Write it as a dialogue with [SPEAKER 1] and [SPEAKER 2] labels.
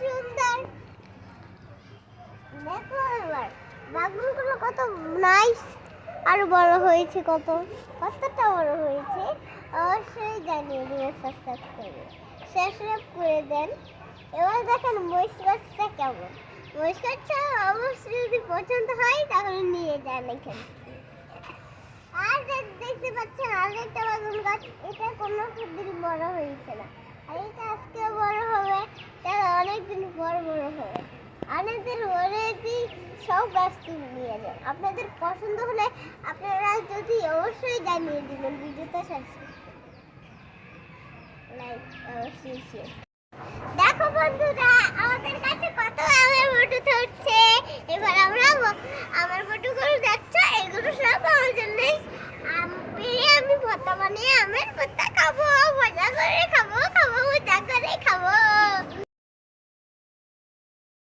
[SPEAKER 1] সুন্দর। দেখো এবার বাগুনগুলো কত নাইস আরও বড় হয়েছে কত, কতটা বড় হয়েছে, অবশ্যই জানিয়ে দিবেন সাবস্ক্রাইব করে সাবস্ক্রাইব করে দেন। এবার দেখেন মহিষ গাছটা কেমন। মহিষ গাছটা অবশ্যই যদি পছন্দ হয়, তাহলে নিয়ে যান এখানে আর দেখতে পাচ্ছেন আরেকটা বাগুন গাছ, এটা কোনো দিন বড় হয়েছে না। হবে অনেকদিন সব তুলে নিয়ে যান আপনাদের পছন্দ হলে আপনারা যদি অবশ্যই জানিয়ে দিবেন ভিডিওটা লাইক অবশ্যই শেয়ার দেখো বন্ধুরা, আমাদের কাছে কত আমের ফটো ধরছে। এবার আমরা আমার ফটোগুলো দেখছ, এগুলো সব আমার জন্যই। আম আমি ভর্তা বানিয়ে আমের